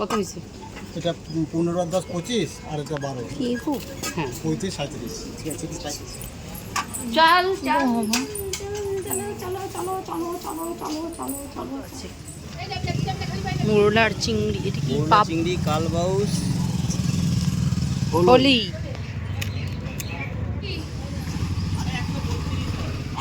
কত হয়েছে এটা পনেরো দশ পঁচিশ আর এটা বারো। হ্যাঁ পঁয়ত্রিশ সাঁত্রিশ ঠিক চল চল। মোরলার চিংড়ি এটা কি পাপ? চিংড়ি কালবাউস হলি।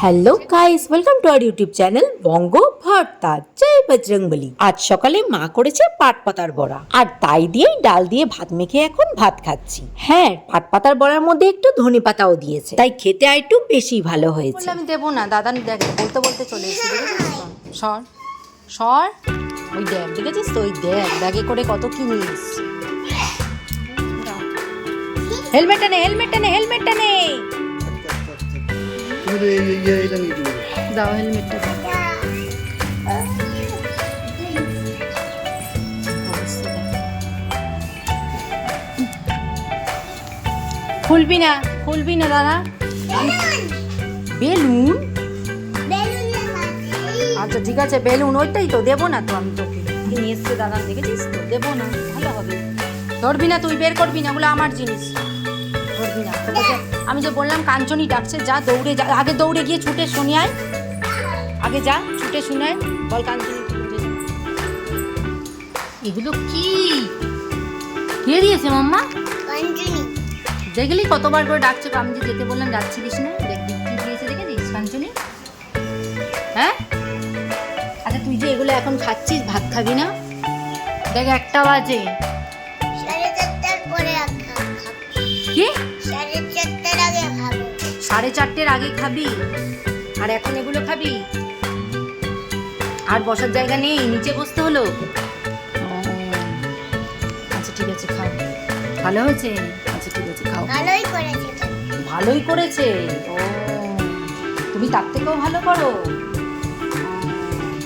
Hello guys welcome to our YouTube channel বঙ্গ ভর্তা জয় বজরংবলী। আজ সকালে মা করেছে পাট পাতার বড়া। আর তাই দিয়েই ডাল দিয়ে ভাত মেখে এখন ভাত খাচ্ছি। হ্যাঁ পাট পাতার বড়ার মধ্যে একটু ধনে পাতাও দিয়েছে। তাই খেতে আর একটু বেশি ভালো হয়েছে। আমি দেবো না। দাদা দেখ বলতে বলতে চলে এসেছি সর সর। ওই দেখ দেখেছিস তো? ওই দেখ ব্যাগে করে কত কিনিস। হেলমেটটা নে হেলমেটটা নে হেলমেটটা নে। দাও হেলমেটটা দাও। খুলবি না খুলবি না দাদা। বেলুন? আচ্ছা ঠিক আছে, বেলুন, ওইটাই তো, দেবো না তো আমি তোকে। নিয়ে এসছে দাদা দেখেছিস তো, দেবো না, ভালো হবে। ধরবি না, তুই বের করবি না, ওগুলো আমার জিনিস। ধরবি না আমি যে বললাম কাঞ্চনি ডাকছে, যা দৌড়ে, যা, আগে দৌড়ে গিয়ে ছুটে শুনে আয়। আগে যা, ছুটে শুনে আয়। বল কাঞ্চনি। এগুলো কি? কে দিয়েছে, মাম্মা? দেখলি কতবার করে ডাকছে আমি যে যেতে বললাম যাচ্ছিলিস না? দেখবি কি দিয়েছে দেখেছিস কাঞ্চনি হ্যাঁ? আচ্ছা তুই যে এগুলো এখন খাচ্ছিস ভাত খাবি না? দেখ একটা বাজে। কি? সাড়ে চারটের আগে খাবি। আর এখন এগুলো খাবি? আর বসার জায়গা নেই নিচে বসতে হলো? আচ্ছা ঠিক আছে খাও। ভালো হয়েছে? আচ্ছা ঠিক আছে খাও। ভালোই করেছে। ভালোই করেছে? ও তুমি তার থেকেও ভালো করো।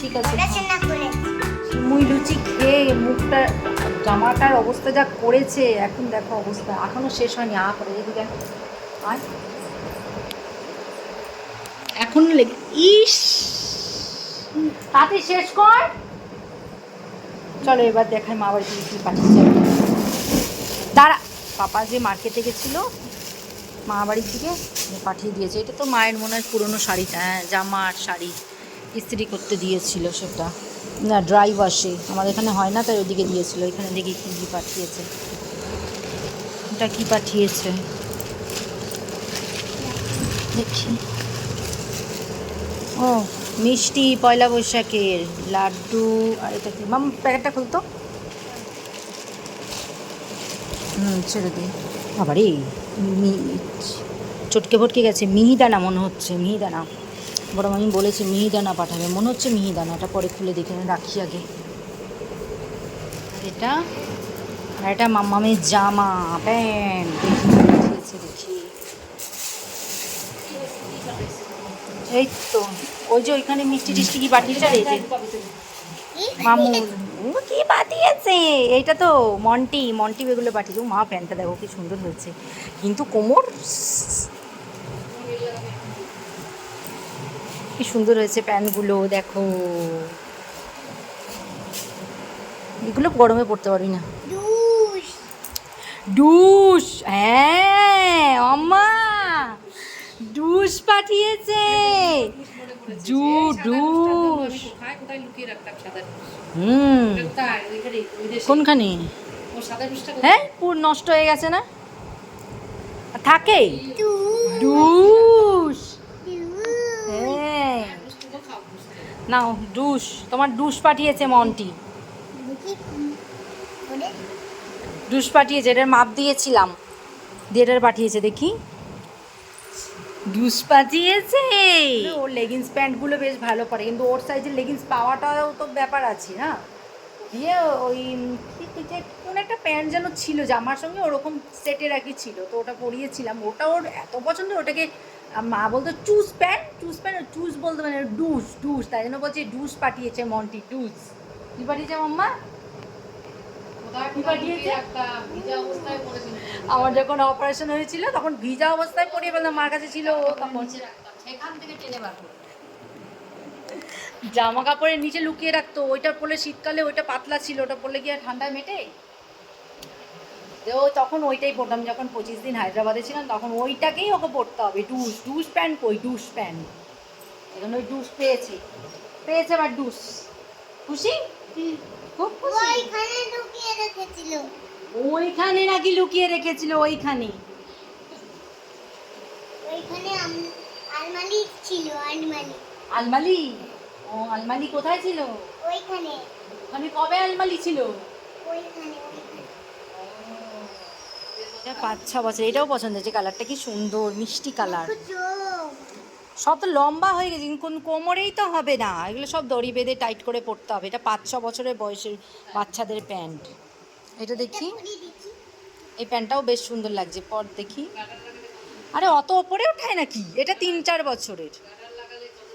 ঠিক আছে মুই লুচি খেয়ে মুখটা জামাটার অবস্থা যা করেছে এখন দেখো অবস্থা। এখনও শেষ হয়নি আ করে দেখি দেখো আর এখন লেগে ইস! তাতে শেষ কর। চলো এবার দেখাই মা বাড়ি থেকে কি পাঠিয়েছে। দাঁড়া। পাপা যে মার্কেটে গেছিল মা বাড়ি থেকে পাঠিয়ে দিয়েছে। এটা তো মায়ের মনে হয় পুরোনো শাড়িটা হ্যাঁ জামা আর শাড়ি। ইস্ত্রি করতে দিয়েছিল সেটা। না ড্রাই ওয়াশে আমাদের এখানে হয় না, তাই ওদিকে দিয়েছিল। এখানে দেখি কী কী পাঠিয়েছে। এটা কি পাঠিয়েছে? দেখি। ও, মিষ্টি পয়লা বৈশাখের, লাড্ডু, আর এটা কি? মাম, প্যাকেটটা খুলতো? হুম ছেড়ে দিই আবারে চটকে ফটকে গেছে। মিহিদানা মনে হচ্ছে মিহিদানা। বড় মামি বলেছে মিহিদানা পাঠাবে। মনে হচ্ছে মিহিদানাটা পরে খুলে দেখে রাখি আগে। এটা? আর এটা মাম্মামের জামা। প্যান্ট দেখি দেখি। এই তো ওই যে ওইখানে মিষ্টি টিষ্টি কি পাঠিয়েছে আর এই যে। মামু ও কি পাঠিয়েছে? এইটা তো মন্টি মন্টি এগুলো পাঠিয়েছে। মা প্যান্টটা দেখো কি সুন্দর হয়েছে। কিন্তু কোমর? কি সুন্দর হয়েছে প্যান্টগুলো দেখো। এগুলো গরমে পড়তে পারবি না। ডুস হ্যাঁ অম্মা। ডুস পাঠিয়েছে। জু ডুস হুম। কোনখানে? হ্যাঁ পুর নষ্ট হয়ে গেছে না? থাকে? ডুস। হ্যাঁ। নাও ডুস। তোমার ডুস পাঠিয়েছে মন্টি। ডুস পাঠিয়েছে এটার মাপ দিয়েছিলাম। দিয়ে পাঠিয়েছে দেখি। ডুস পাঠিয়েছে। ওর লেগিংস প্যান্টগুলো বেশ ভালো পরে, কিন্তু ওর সাইজের লেগিংস পাওয়াটাও তো ব্যাপার আছে, না? দিয়ে ওই যে, কোন একটা প্যান্ট যেন ছিল, জামার সঙ্গে ওরকম সেটের আর কি ছিল, তো ওটা পরিয়েছিলাম। ওটা ওর এত পছন্দ, ওটাকে, মা বলতো choose pant choose pant choose বলতে মানে ডুস ডুস তাই জন্য বলছে ডুস পাঠিয়েছে মন্টি ডুস কি পাঠিয়েছে মাম্মা? আমার যখন অপারেশন হয়েছিল তখন ভিজা অবস্থায় পড়িয়ে বললাম মার কাছে ছিল ও তখন। জামা কাপড়ের নিচে লুকিয়ে রাখতো ওইটা পরলে শীতকালে ওইটা পাতলা ছিল ওটা পরলে আর ঠান্ডায় মেটে? তো তখন ওইটাই পরতাম যখন পঁচিশ দিন হায়দ্রাবাদে ছিলাম তখন ওইটাকেই ওকে পরতে হবে ডুস ডুস প্যান্ট কই ডুস প্যান্ট। এখন ওই ডুস পেয়েছে। পেয়েছে আবার ডুস। খুশি? খুব ওইখানে ঢুকিয়ে রেখেছিল। ওইখানে নাকি লুকিয়ে রেখেছিল ওইখানে। ওইখানে আলমারি ছিল আলমারি আলমালি? ও আলমালি কোথায় ছিল? ওইখানে। ওখানে কবে আলমালি ছিল? ওইখানে পাঁচ ছ বছর এটাও পছন্দ হয়েছে। কালারটা কি সুন্দর মিষ্টি কালার। সব তো লম্বা হয়ে গেছে কোন কোমরেই তো হবে না। এগুলো সব দড়ি বেঁধে টাইট করে পড়তে হবে। এটা পাঁচ ছ বছরের বয়সের বাচ্চাদের প্যান্ট। এটা দেখি। এই প্যান্টটাও বেশ সুন্দর লাগছে। পর দেখি। আরে, অত ওপরে ওঠায় নাকি? এটা তিন চার বছরের।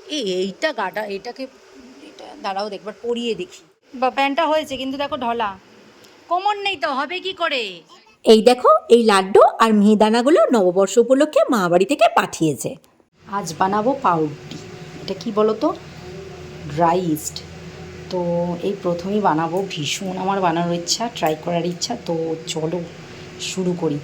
এই, এইটা গাটা এটাকে এটা দাঁড়াও দেখবার পরিয়ে দেখি। বা, প্যান্টটা হয়েছে, কিন্তু দেখো ঢলা। কোমর নেই তো, হবে কি করে? এই দেখো, এই লাড্ডু আর মিহিদানাগুলো নববর্ষ উপলক্ষে মা বাড়ি থেকে পাঠিয়েছে। আজ বানাবো পাউরুটি। এটা কি বলো তো ড্রাই ইস্ট তো এই প্রথমেই বানাবো ভীষণ আমার বানানোর ইচ্ছা ট্রাই করার ইচ্ছা। তো চলো শুরু করি।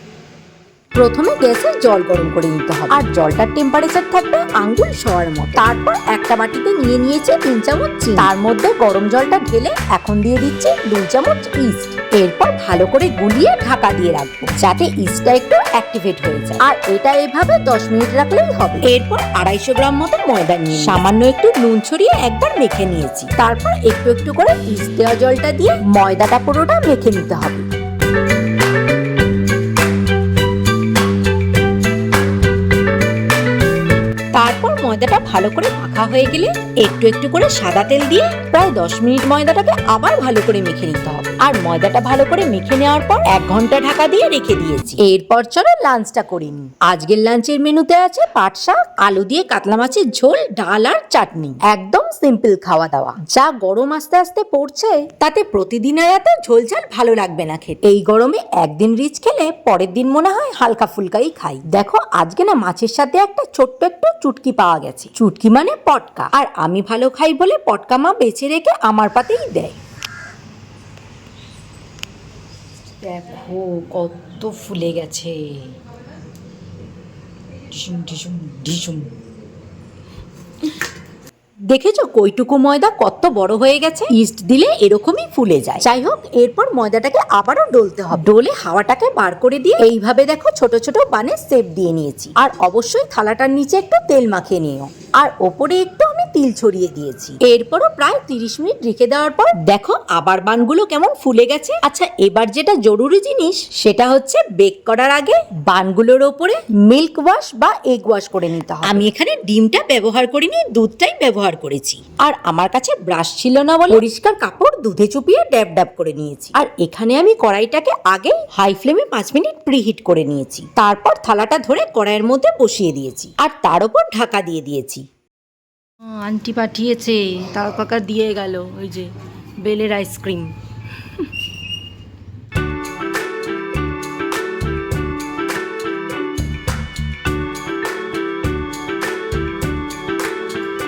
প্রথমে গ্যাসে জল গরম করে নিতে হবে। আর জলটার টেম্পারেচার থাকবে আঙ্গুল শোয়ার মতো। তারপর একটা বাটিতে নিয়ে নিয়েছে তিন চামচ চিনি। তার মধ্যে গরম জলটা ঢেলে এখন দিয়ে দিচ্ছি দুই চামচ ইস্ট এরপর ভালো করে গুলিয়ে ঢাকা দিয়ে রাখব, যাতে ইস্টটা একটু অ্যাক্টিভেট হয়ে যায়। আর এটা এভাবে দশ মিনিট রাখলেই হবে। এরপর আড়াইশো গ্রাম মতো ময়দা নিয়ে সামান্য একটু নুন ছড়িয়ে একবার মেখে নিয়েছি। তারপর একটু একটু করে ইস্ট দেওয়া জলটা দিয়ে ময়দাটা পুরোটা মেখে নিতে হবে। ময়দাটা ভালো করে মাখা হয়ে গেলে একটু একটু করে সাদা তেল দিয়ে প্রায় দশ মিনিট ময়দাটাকে আবার ভালো করে মেখে নিতে হবে। আর ময়দাটা ভালো করে মেখে নেওয়ার পর এক ঘণ্টা ঢাকা দিয়ে রেখে দিয়েছি। এরপর চলো লাঞ্চটা করে নিই। আজকের লাঞ্চের মেনুতে আছে পাট শাক, আলু দিয়ে কাতলা মাছের ঝোল, ডাল আর চাটনি। একদম সিম্পল খাওয়া দাওয়া। যা গরম আস্তে আস্তে পড়ছে, তাতে প্রতিদিনের এত ঝোল ঝাল ভালো লাগবে না খেতে। এই গরমে একদিন রিচ খেলে পরের দিন মনে হয় হালকা ফুলকাই খাই। দেখো, আজকে না মাছের সাথে একটা ছোট্ট একটু চুটকি পাওয়া গেছে। চুটকি মানে পটকা। আর আমি ভালো খাই বলে পটকা মা বেছে রেখে আমার পাতেই দেয়। দেখো কত ফুলে গেছে। ঢিসুম ঢিসুম ঢিসুম দেখেছ কইটুকু ময়দা কত বড় হয়ে গেছে? ইস্ট দিলে এরকমই ফুলে যায়। যাই হোক এরপর ময়দাটাকে আবারও ডলতে হবে। ডলে হাওয়াটাকে বার করে দিয়ে এইভাবে দেখো ছোট ছোট বানের সেপ দিয়ে নিয়েছি। আর অবশ্যই থালাটার নিচে একটু তেল মাখিয়ে নিও। আর ওপরে একটু আমি তিল ছড়িয়ে দিয়েছি। এরপরও প্রায় তিরিশ মিনিট রেখে দেওয়ার পর দেখো আবার বানগুলো কেমন ফুলে গেছে। আচ্ছা এবার যেটা জরুরি জিনিস, সেটা হচ্ছে বেক করার আগে বানগুলোর ওপরে মিল্ক ওয়াশ বা এগ ওয়াশ করে নিতে হবে। আমি এখানে ডিমটা ব্যবহার করিনি, দুধটাই ব্যবহার করেছি। আর আমার কাছে ব্রাশ ছিল না বলে পরিষ্কার কাপড় দুধে চুপিয়ে ড্যাব ড্যাব করে নিয়েছি। আর এখানে আমি কড়াইটাকে আগে হাই ফ্লেমে পাঁচ মিনিট প্রিহিট করে নিয়েছি। তারপর থালাটা ধরে কড়াইয়ের মধ্যে বসিয়ে দিয়েছি। আর তার উপর ঢাকা দিয়ে দিয়েছি। আন্টি পাঠিয়েছে তার কাকা দিয়ে গেল ওই যে বেলের আইসক্রিম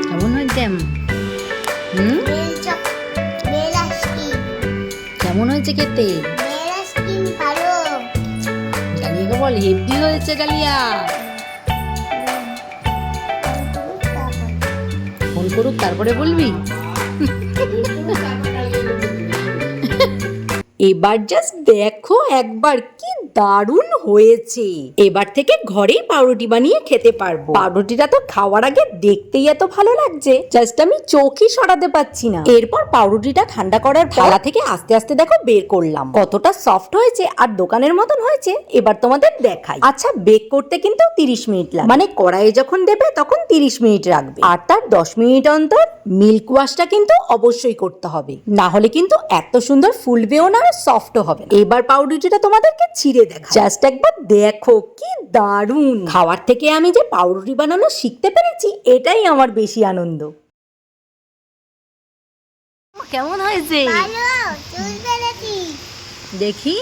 কেমন হুম? কেমন হয়েছে খেতে? বেল হেভি হয়েছে ডালিয়া করুক তারপরে বলবি। এবার জাস্ট দেখো একবার কি দারুণ হয়েছে। এবার থেকে ঘরেই পাউরুটি বানিয়ে খেতে পারব। পাউরুটিটা তো খাওয়ার আগে দেখতেই এত ভালো লাগছে। জাস্ট আমি চোখই সরাতে পাচ্ছি না। এরপর পাউরুটিটা ঠান্ডা করার থালা থেকে আস্তে আস্তে দেখো বের করলাম। কতটা সফট হয়েছে আর দোকানের মতন হয়েছে। এবার তোমাদের দেখাই। আচ্ছা বেক করতে কিন্তু তিরিশ মিনিট লাগে মানে কড়াইয়ে যখন দেবে তখন তিরিশ মিনিট রাখবে। আর তার দশ মিনিট অন্তর মিল্ক ওয়াশটা কিন্তু অবশ্যই করতে হবে। না হলে কিন্তু এত সুন্দর ফুলবেও না আর সফটও হবে না। এবার পাউরুটিটা তোমাদেরকে ছিঁড়ে দেখা জাস্ট একবার দেখো কি দারুণ। খাওয়ার থেকে আমি যে পাউরুটি বানানো শিখতে পেরেছি এটাই আমার বেশি আনন্দ। কেমন হয়েছে? দেখি।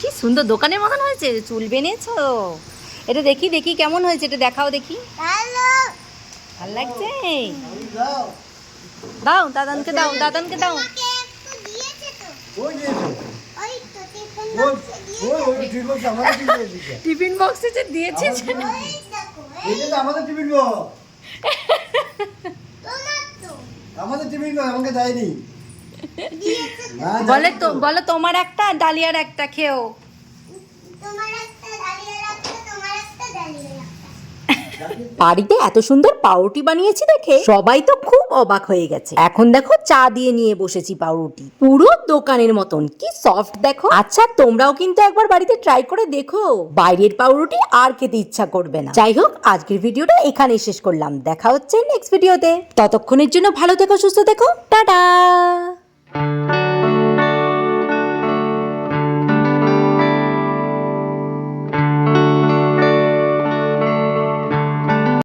কি সুন্দর দোকানের মতন হয়েছে চুল বেনেছো এটা দেখি দেখি কেমন হয়েছে এটা দেখাও দেখি। ভালো। লাগছে? দাও দাদানকে দাও দাদানকে দাও তোমাকে একটু দিয়েছে তো ওই টিফিন বক্সে যে দিয়েছে আমাদের টিফিন বক্স। আমাদের টিফিন বক্স আমাকে দেয়নি। বলে তো। বলে জানি তো। বলো তোমার একটা ডালিয়ার একটা খেও। তোমার একটা দাঁড়িয়ে রাখতে তোমার একটা দাঁড়িয়ে রাখতে বাড়িতে এত সুন্দর পাউরুটি বানিয়েছি দেখে সবাই তো খুব অবাক হয়ে গেছে। এখন দেখো চা দিয়ে নিয়ে বসেছি পাউরুটি। পুরো দোকানের মতন। কি সফট দেখো। আচ্ছা তোমরাও কিন্তু একবার বাড়িতে ট্রাই করে দেখো। বাইরের পাউরুটি আর খেতে ইচ্ছা করবে না। যাই হোক, আজকের ভিডিওটা এখানেই শেষ করলাম। দেখা হচ্ছে নেক্সট ভিডিওতে ততক্ষণের জন্য ভালো থেকো, সুস্থ থেকো। টাটা!